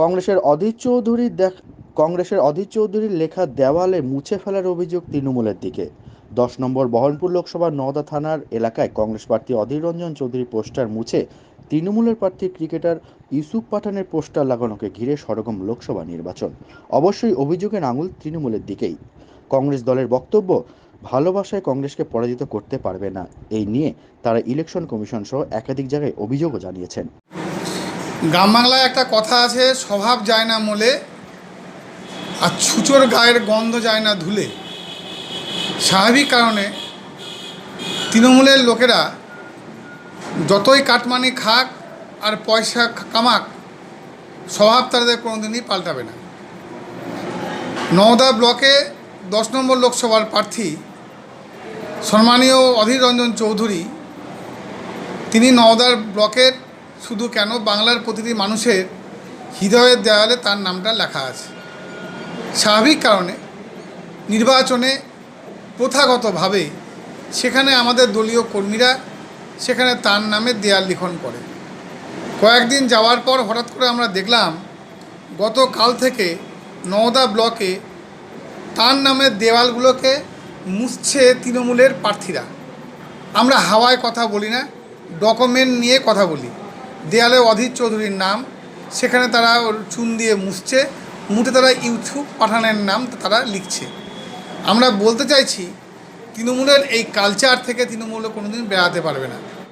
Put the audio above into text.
কংগ্রেসের অধীর চৌধুরীর দেখ, কংগ্রেসের অধীর চৌধুরীর লেখা দেওয়ালে মুছে ফেলার অভিযোগ তৃণমূলের দিকে। দশ নম্বর বহরমপুর লোকসভার নওদা থানার এলাকায় কংগ্রেস প্রার্থী অধীর রঞ্জন চৌধুরীর পোস্টার মুছে তৃণমূলের প্রার্থী ক্রিকেটার ইউসুফ পাঠানের পোস্টার লাগানোকে ঘিরে সরগম লোকসভা নির্বাচন। অবশ্যই অভিযোগের আঙুল তৃণমূলের দিকেই। কংগ্রেস দলের বক্তব্য, ভালোবাসায় কংগ্রেসকে পরাজিত করতে পারবে না। এই নিয়ে তারা ইলেকশন কমিশন সহ একাধিক জায়গায় অভিযোগও জানিয়েছেন। গ্রাম বাংলায় একটা কথা আছে, স্বভাব যায় না মোলে আর ছুচোর গায়ের গন্ধ যায় না ধুলে। স্বাভাবিক কারণে তৃণমূলের লোকেরা যতই কাটমানি খাক আর পয়সা কামাক, স্বভাব তাদের কোনোদিনই পাল্টাবে না। নওদা ব্লকে দশ নম্বর লোকসভার প্রার্থী সম্মানীয় অধীর রঞ্জন চৌধুরী, তিনি নওদার ব্লকের শুধু কেন বাংলার প্রতিটি মানুষের হৃদয়ের দেওয়ালে তার নামটা লেখা আছে। স্বাভাবিক কারণে নির্বাচনে প্রথাগতভাবে সেখানে আমাদের দলীয় কর্মীরা সেখানে তার নামে দেয়াল লিখন করে। কয়েকদিন যাওয়ার পর হঠাৎ করে আমরা দেখলাম গতকাল থেকে নওদা ব্লকে তার নামের দেওয়ালগুলোকে মুছছে তৃণমূলের প্রার্থীরা। আমরা হাওয়ায় কথা বলি না, ডকুমেন্ট নিয়ে কথা বলি। দেয়ালে অধীর চৌধুরীর নাম। সেখানে তারা চুন দিয়ে মুছছে। মুঠে তারা ইউথুব পাঠানের নাম তারা লিখছে। আমরা বলতে চাইছি, তৃণমূলের এই কালচার থেকে তৃণমূল কোনোদিন বেড়াতে পারবে না।